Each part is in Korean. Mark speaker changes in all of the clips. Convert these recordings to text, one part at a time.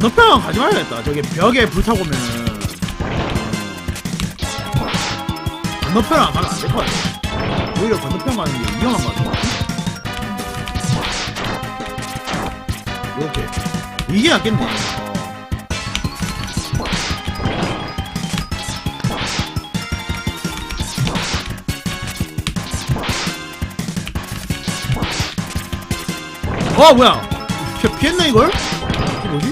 Speaker 1: 건너편 가지 말아야겠다. 저기 벽에 불타고 오면은 건너편 안 가면 안 될 것 같아. 오히려 건너편 가는 게 위험한 것 같아. 이렇게 이게 낫겠네. 어. 어 뭐야? 피, 피했나 이걸? 뭐지?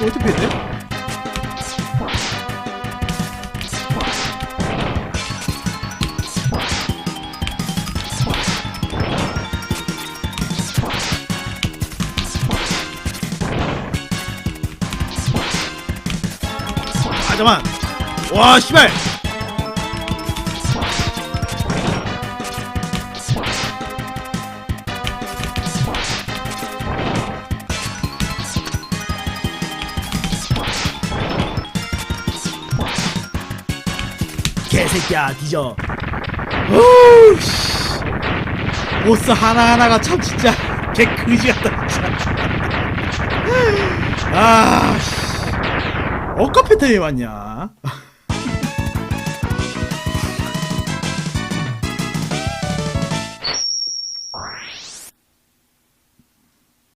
Speaker 1: 어떻게 피했대? 아 잠만. 와 씨발. 개새끼야 뒤져. 오우 씨. 보스 하나하나가 참 진짜 개 그지 같다 진짜. 아 씨. 어까 패턴이 왔냐?